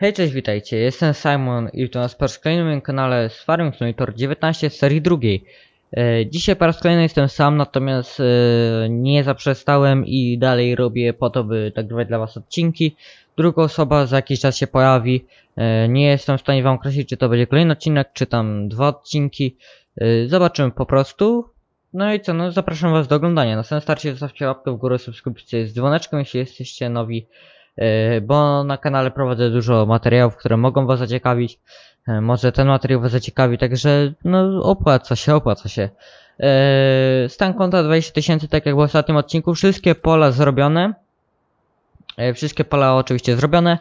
Hej, cześć, witajcie, jestem Simon i to nas po raz kolejny na moim kanale z Farming Simulator 19 z serii drugiej. E, dzisiaj po raz kolejny jestem sam, natomiast e, nie zaprzestałem i dalej robię po to, by nagrywać dla was odcinki. Druga osoba za jakiś czas się pojawi. E, nie jestem w stanie wam określić, czy to będzie kolejny odcinek, czy tam dwa odcinki. E, zobaczymy po prostu. No i co, no zapraszam was do oglądania. Na samym starcie zostawcie łapkę w górę, subskrypcję z dzwoneczkiem, jeśli jesteście nowi. E, bo na kanale prowadzę dużo materiałów, które mogą was zaciekawić. E, Może ten materiał was zaciekawi, także no opłaca się, opłaca się. E, Stan konta 20 tysięcy, tak jak w ostatnim odcinku. Wszystkie pola zrobione. Wszystkie pola oczywiście zrobione.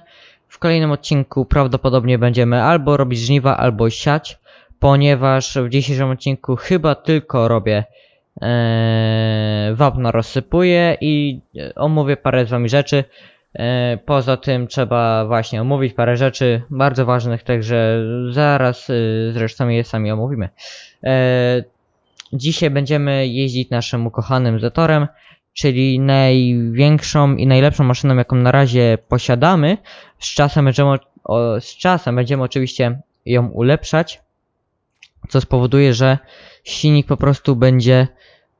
W kolejnym odcinku prawdopodobnie będziemy albo robić żniwa, albo siać, ponieważ w dzisiejszym odcinku chyba tylko robię wapno rozsypuję i omówię parę z wami rzeczy. E, Poza tym trzeba właśnie omówić parę rzeczy bardzo ważnych, także zaraz y, zresztą je sami omówimy. E, Dzisiaj będziemy jeździć naszym ukochanym Zetorem, czyli największą i najlepszą maszyną, jaką na razie posiadamy. Z czasem będziemy, z czasem będziemy oczywiście ją ulepszać, co spowoduje, że silnik po prostu będzie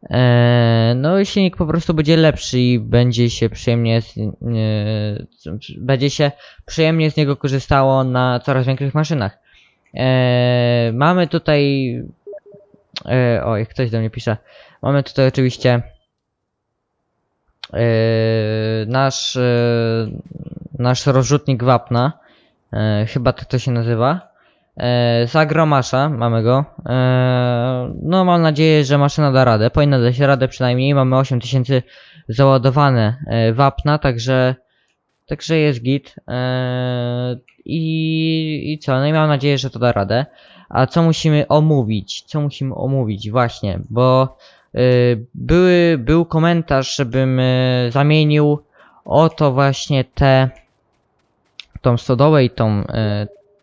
Eee, no silnik po prostu będzie lepszy i będzie się przyjemnie z, e, będzie się przyjemnie z niego korzystało na coraz większych maszynach. Eee, mamy tutaj e, oj, ktoś do mnie pisze. Mamy tutaj oczywiście e, nasz e, nasz rozrzutnik wapna. E, chyba tak to się nazywa. E, z Agromasza mamy go. E, no mam nadzieję, że maszyna da radę. Powinna dać radę przynajmniej. Mamy 8000 załadowane e, wapna, także także jest git. I, I co? No i mam nadzieję, że to da radę. A co musimy omówić? Co musimy omówić? Właśnie, bo były, był komentarz, żebym zamienił oto właśnie te tą stodołę i tą,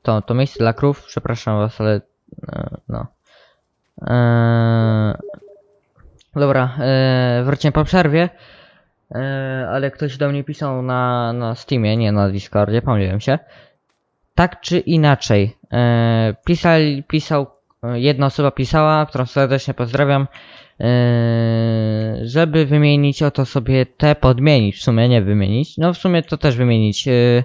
to, to miejsce dla krów, przepraszam was, ale e, no. E, dobra, e, wrócimy po przerwie. E, ale ktoś do mnie pisał na, na Steamie, nie na Discordzie, pomyliłem się. Tak czy inaczej, e, pisał, pisał, jedna osoba pisała, którą serdecznie pozdrawiam, e, żeby wymienić oto sobie te, podmienić, w sumie nie wymienić, no w sumie to też wymienić, e,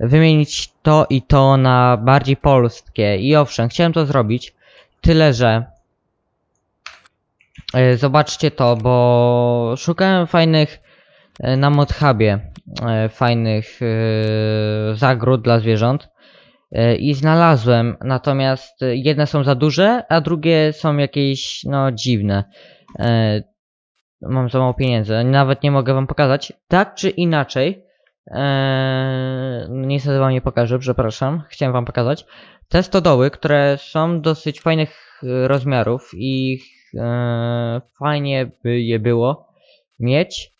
wymienić to i to na bardziej polskie. I owszem, chciałem to zrobić, tyle że e, zobaczcie to, bo szukałem fajnych e, na Modhubie e, fajnych zagród dla zwierząt i znalazłem, natomiast jedne są za duże, a drugie są jakieś no dziwne. Mam za mało pieniędzy, nawet nie mogę wam pokazać. Tak czy inaczej, Eee, niestety wam nie pokażę, przepraszam. Chciałem wam pokazać. Te stodoły, które są dosyć fajnych e, rozmiarów i e, fajnie by je było mieć,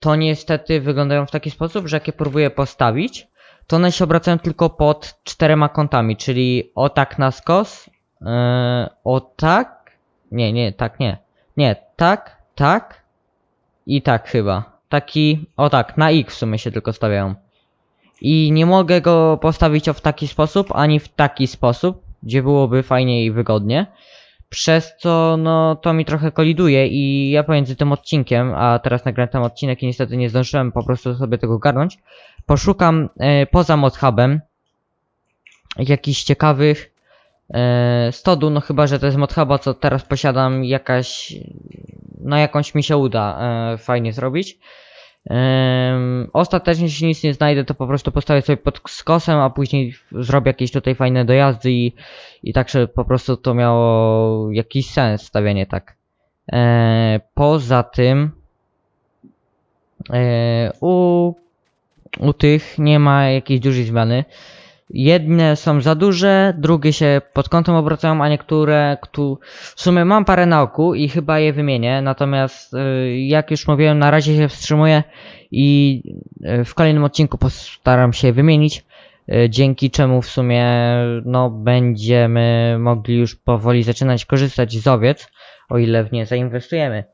to niestety wyglądają w taki sposób, że jak je próbuję postawić, to one się obracają tylko pod czterema kątami, czyli o tak na skos, e, o tak, nie, nie, tak nie, nie, tak, tak i tak chyba. Taki, o tak, na X w sumie się tylko stawiają. I nie mogę go postawić w taki sposób, ani w taki sposób, gdzie byłoby fajnie i wygodnie. Przez co, no, to mi trochę koliduje i ja pomiędzy tym odcinkiem, a teraz nagrałem ten odcinek i niestety nie zdążyłem po prostu sobie tego garnąć, poszukam e, poza modhubem jakichś ciekawych e, no chyba, że to jest modhuba, co teraz posiadam jakaś, no jakąś mi się uda e, fajnie zrobić. Em, ostatecznie, jeśli nic nie znajdę, to po prostu postawię sobie pod skosem, a później zrobię jakieś tutaj fajne dojazdy i, i tak, żeby po prostu to miało jakiś sens stawianie tak. E, poza tym e, u, u tych nie ma jakiejś dużej zmiany. Jedne są za duże, drugie się pod kątem obracają, a niektóre, tu w sumie mam parę na oku i chyba je wymienię, natomiast y, jak już mówiłem, na razie się wstrzymuję i y, w kolejnym odcinku postaram się wymienić, y, dzięki czemu w sumie no będziemy mogli już powoli zaczynać korzystać z owiec, o ile w nie zainwestujemy.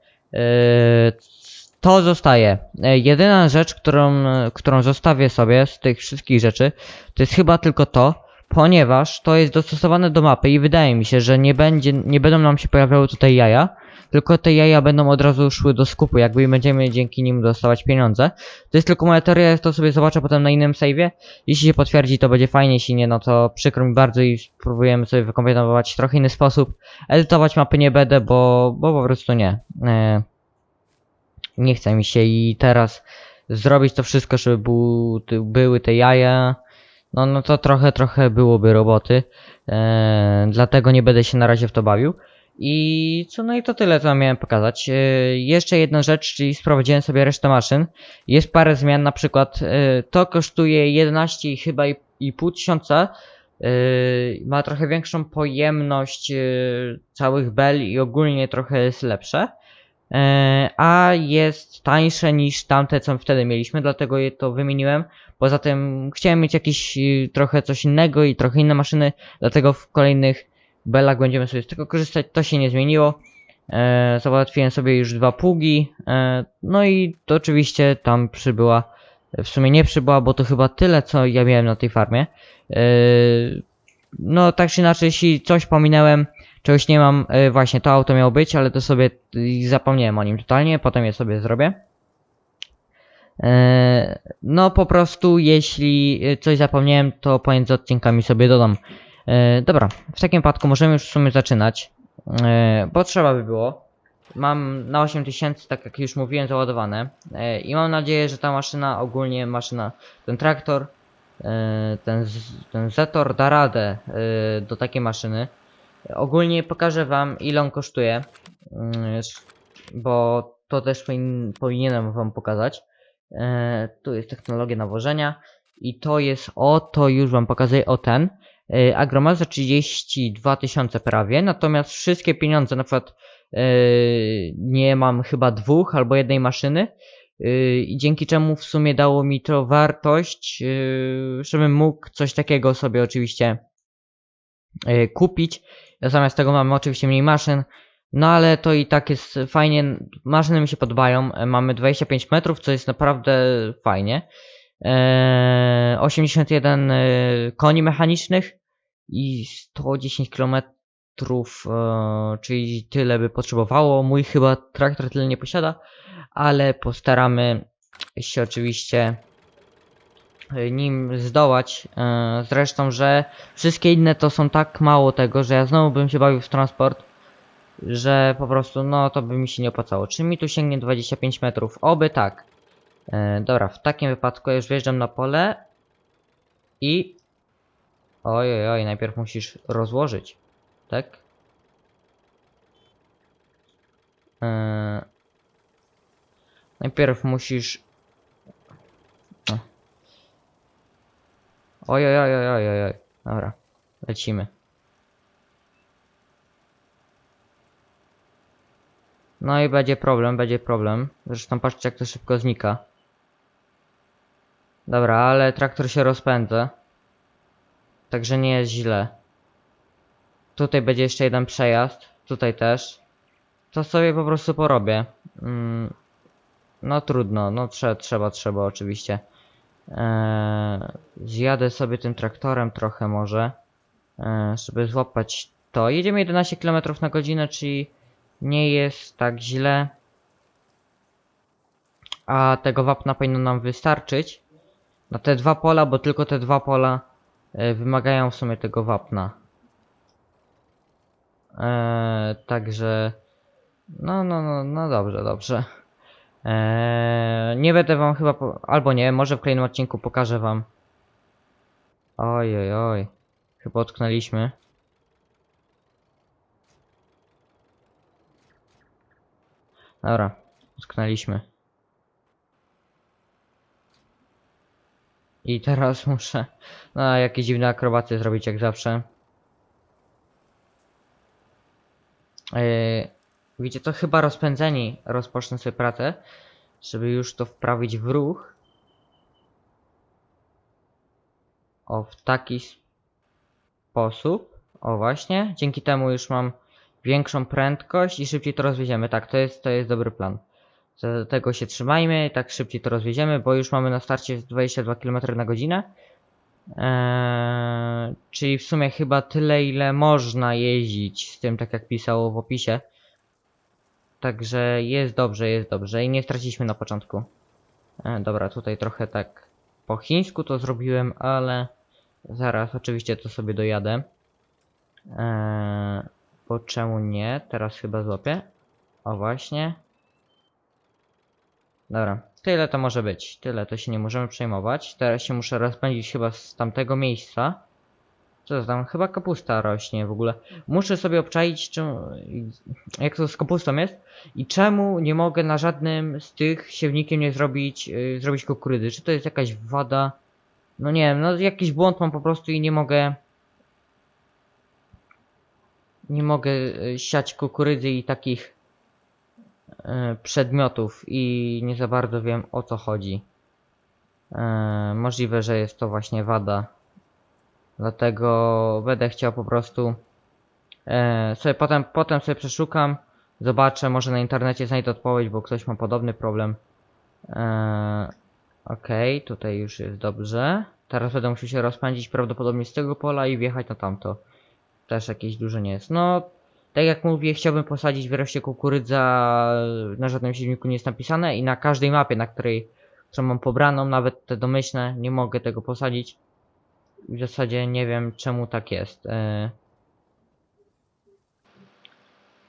To zostaje. E, Jedyna rzecz, którą, którą zostawię sobie z tych wszystkich rzeczy, to jest chyba tylko to, ponieważ to jest dostosowane do mapy i wydaje mi się, że nie, będzie, nie będą nam się pojawiały tutaj jaja, tylko te jaja będą od razu szły do skupu, jakby i będziemy dzięki nim dostawać pieniądze. To jest tylko moja teoria, to sobie zobaczę potem na innym save'ie. Jeśli się potwierdzi, to będzie fajnie, jeśli nie, no to przykro mi bardzo i spróbujemy sobie wykombinować trochę inny sposób. Edytować mapy nie będę, bo, bo po prostu nie. E, nie chce mi się i teraz zrobić to wszystko, żeby był, były te jaja. No, no to trochę, trochę byłoby roboty. E, dlatego nie będę się na razie w to bawił. I co, no i to tyle, co miałem pokazać. E, jeszcze jedna rzecz, czyli sprowadziłem sobie resztę maszyn. Jest parę zmian, na przykład e, to kosztuje 11 i chyba i, i pół tysiąca. E, ma trochę większą pojemność całych bel i ogólnie trochę jest lepsze. E, a jest tańsze niż tamte, co wtedy mieliśmy, dlatego je to wymieniłem. Poza tym chciałem mieć jakiś y, trochę coś innego i trochę inne maszyny, dlatego w kolejnych belach będziemy sobie z tego korzystać. To się nie zmieniło. E, załatwiłem sobie już dwa pługi. E, no i to oczywiście tam przybyła, w sumie nie przybyła, bo to chyba tyle, co ja miałem na tej farmie. No tak czy inaczej, jeśli coś pominąłem, czegoś nie mam, e, właśnie to auto miało być, ale to sobie zapomniałem o nim totalnie, potem je sobie zrobię. E, No po prostu jeśli y, coś zapomniałem, to pomiędzy odcinkami sobie dodam. E, Dobra, w takim wypadku możemy już w sumie zaczynać, e, bo trzeba by było. Mam na 8000, tak jak już mówiłem, załadowane e, i mam nadzieję, że ta maszyna, ogólnie maszyna, ten traktor, e, ten, ten Zetor da radę e, do takiej maszyny. Ogólnie pokażę wam ile on kosztuje, mm, bo to też powin, powinienem wam pokazać. E, tu jest technologia nawożenia i to jest o to już wam pokazuję o ten. Agroma za 32 tysiące prawie, natomiast wszystkie pieniądze, na przykład e, nie mam chyba dwóch albo jednej maszyny e, i dzięki czemu w sumie dało mi to wartość, żebym mógł coś takiego sobie oczywiście kupić. Zamiast tego mamy oczywiście mniej maszyn, no ale to i tak jest fajnie. Maszyny mi się podobają. Mamy 25 metrów, co jest naprawdę fajnie. Eee, 81 e, koni mechanicznych i 110 km, czyli tyle by potrzebowało. Mój chyba traktor tyle nie posiada, ale postaramy się oczywiście nim zdołać. E, Zresztą, że wszystkie inne to są tak mało tego, że ja znowu bym się bawił w transport, że po prostu no to by mi się nie opłacało. Czy mi tu sięgnie 25 metrów? Oby tak. E, dobra, w takim wypadku już wjeżdżam na pole i... Oj, oj, oj, najpierw musisz rozłożyć, tak? E, najpierw musisz... Oj, oj, oj, oj, oj, oj. Dobra, lecimy. No i będzie problem, będzie problem. Zresztą patrzcie jak to szybko znika. Dobra, ale traktor się rozpędza. Także nie jest źle. Tutaj będzie jeszcze jeden przejazd. Tutaj też. To sobie po prostu porobię. Mm, no trudno, no trzeba, trzeba, trzeba oczywiście. Eee, zjadę sobie tym traktorem trochę może. Eee, żeby złapać to. Jedziemy 11 km na godzinę, czyli nie jest tak źle. A tego wapna powinno nam wystarczyć. Na te dwa pola, bo tylko te dwa pola e, wymagają w sumie tego wapna. E, także. No, no, no, no dobrze, dobrze. E, nie będę wam chyba. Albo nie, może w kolejnym odcinku pokażę wam. Oj, oj, oj. Chyba utknęliśmy. Dobra, utknęliśmy. I teraz muszę no, jakieś dziwne akrobacje zrobić jak zawsze. Yy, widzicie, to chyba rozpędzeni rozpocznę sobie pracę, żeby już to wprawić w ruch. O, w taki sposób. O, właśnie. Dzięki temu już mam większą prędkość i szybciej to rozwieziemy. Tak, to jest, to jest dobry plan. To- Tego się trzymajmy, tak szybciej to rozwieziemy, bo już mamy na starcie 22 km na godzinę. Eee, czyli w sumie chyba tyle, ile można jeździć z tym, tak jak pisało w opisie. Także jest dobrze, jest dobrze i nie straciliśmy na początku. E, dobra, tutaj trochę tak po chińsku to zrobiłem, ale zaraz oczywiście to sobie dojadę. Eee, bo czemu nie? Teraz chyba złapię. O właśnie. Dobra, tyle to może być. Tyle to się nie możemy przejmować. Teraz się muszę rozpędzić chyba z tamtego miejsca. Co to tam? Chyba kapusta rośnie w ogóle. Muszę sobie obczaić, czym, jak to z kapustą jest i czemu nie mogę na żadnym z tych siewnikiem nie zrobić, yy, zrobić kukurydzy. Czy to jest jakaś wada? No nie wiem, no jakiś błąd mam po prostu i nie mogę nie mogę y, siać kukurydzy i takich y, przedmiotów i nie za bardzo wiem o co chodzi. Y, Możliwe, że jest to właśnie wada. Dlatego będę chciał po prostu e, sobie potem, potem sobie przeszukam, zobaczę, może na internecie znajdę odpowiedź, bo ktoś ma podobny problem. E, Okej, tutaj już jest dobrze. Teraz będę musiał się rozpędzić prawdopodobnie z tego pola i wjechać na tamto. Też jakieś duże nie jest. No, tak jak mówię, chciałbym posadzić wreszcie kukurydza. Na żadnym silniku nie jest napisane i na każdej mapie, na której którą mam pobraną, nawet te domyślne, nie mogę tego posadzić. W zasadzie nie wiem czemu tak jest. E,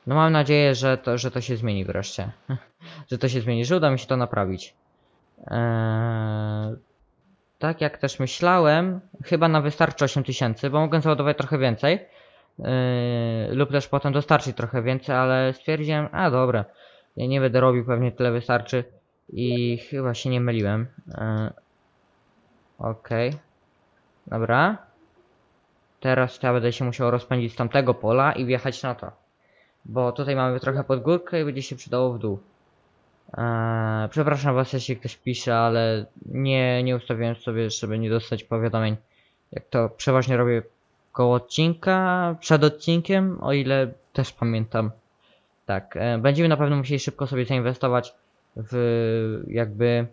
No mam nadzieję, że to, że to się zmieni wreszcie. że to się zmieni, że uda mi się to naprawić. Eee, tak jak też myślałem, chyba na wystarczy 8000, bo mogę załadować trochę więcej. Yy, lub też potem dostarczyć trochę więcej, ale stwierdziłem, a dobra, ja nie będę robił, pewnie tyle wystarczy i chyba się nie myliłem. Yy, Okej, dobra. Teraz ja będę się musiał rozpędzić z tamtego pola i wjechać na to. Bo tutaj mamy trochę pod górkę i będzie się przydało w dół. Eee, przepraszam was, jeśli ktoś pisze, ale nie, nie ustawiłem sobie, żeby nie dostać powiadomień. Jak to przeważnie robię koło odcinka, przed odcinkiem, o ile też pamiętam. Tak, e, będziemy na pewno musieli szybko sobie zainwestować w jakby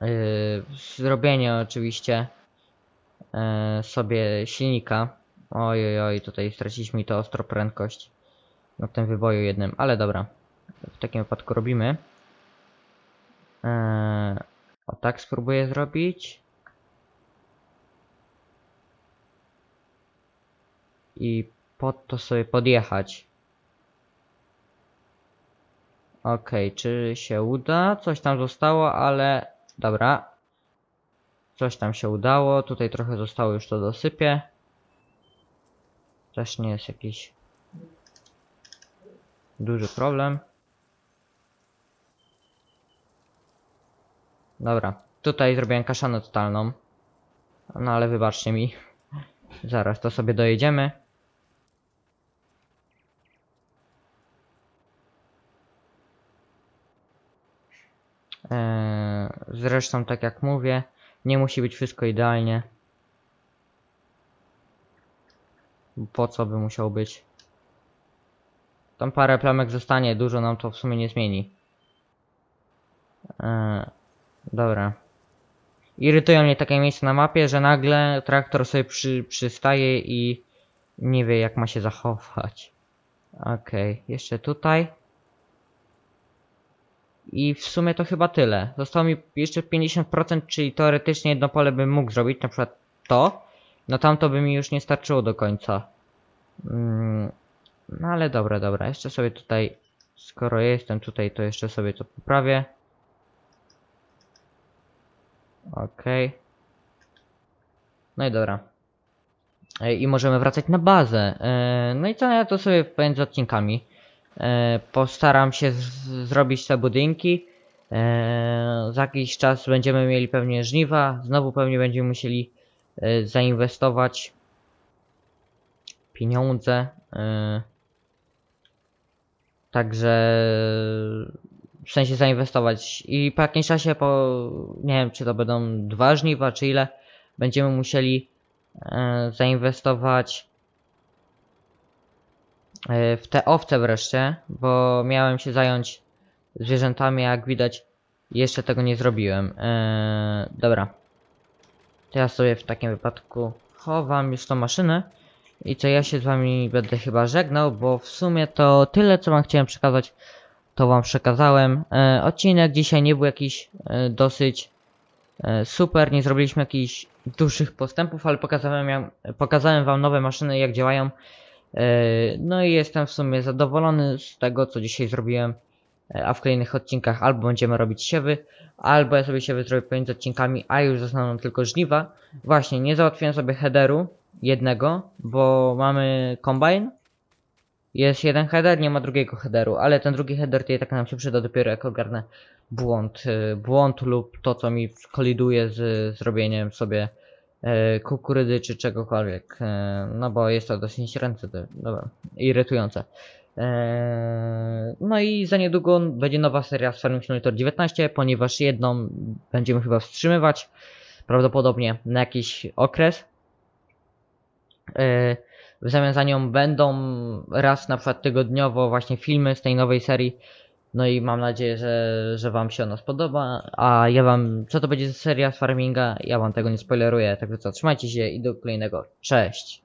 w zrobienie oczywiście sobie silnika. Oj, oj, tutaj straciliśmy to ostro prędkość na tym wyboju jednym, ale dobra. W takim wypadku robimy. Eee, o tak spróbuję zrobić. I pod to sobie podjechać. Okej, czy się uda? Coś tam zostało, ale dobra. Coś tam się udało. Tutaj trochę zostało, już to dosypię. Też nie jest jakiś duży problem. Dobra, tutaj zrobiłem kaszanę totalną. No ale wybaczcie mi. Zaraz to sobie dojedziemy. Eee, zresztą tak jak mówię, nie musi być wszystko idealnie. Po co by musiał być? Tam parę plamek zostanie, dużo nam to w sumie nie zmieni. Eee, dobra. Irytują mnie takie miejsca na mapie, że nagle traktor sobie przy, przystaje i nie wie jak ma się zachować. Okej, jeszcze tutaj. I w sumie to chyba tyle. Zostało mi jeszcze 50%, czyli teoretycznie jedno pole bym mógł zrobić, na przykład to. No tamto by mi już nie starczyło do końca. Mm, no ale dobra, dobra. Jeszcze sobie tutaj, skoro jestem tutaj, to jeszcze sobie to poprawię. Okej. No i dobra. I możemy wracać na bazę. E, No i co ja to sobie pomiędzy odcinkami. E, Postaram się zrobić te budynki. E, Za jakiś czas będziemy mieli pewnie żniwa. Znowu pewnie będziemy musieli e, zainwestować pieniądze. Także w sensie zainwestować i po jakimś czasie, po nie wiem czy to będą dwa żniwa, czy ile, będziemy musieli zainwestować w te owce wreszcie, bo miałem się zająć zwierzętami, jak widać jeszcze tego nie zrobiłem. Eee, dobra. To ja sobie w takim wypadku chowam już tą maszynę. I co ja się z wami będę chyba żegnał, bo w sumie to tyle co wam chciałem przekazać, to wam przekazałem. E, odcinek dzisiaj nie był jakiś e, dosyć e, super, nie zrobiliśmy jakichś dużych postępów, ale pokazałem, wam- pokazałem wam nowe maszyny, jak działają. E, no i jestem w sumie zadowolony z tego, co dzisiaj zrobiłem. E, A w kolejnych odcinkach albo będziemy robić siewy, albo ja sobie siewy zrobię pomiędzy odcinkami, a już zostaną tylko żniwa. Właśnie, nie załatwiłem sobie headeru jednego, bo mamy combine. Jest jeden header, nie ma drugiego headeru, ale ten drugi header tutaj tak nam się przyda dopiero jak ogarnę błąd, y, błąd lub to co mi koliduje z zrobieniem sobie e, kukurydzy czy czegokolwiek. E, no bo jest to dosyć ręce, dobra, irytujące. E, no i za niedługo będzie nowa seria z Farming Simulator 19, ponieważ jedną będziemy chyba wstrzymywać prawdopodobnie na jakiś okres. E, W zamian za nią będą raz na przykład tygodniowo właśnie filmy z tej nowej serii. No i mam nadzieję, że, że wam się ona spodoba. A ja wam, co to będzie seria z farminga, ja wam tego nie spoileruję. Także co, trzymajcie się i do kolejnego. Cześć!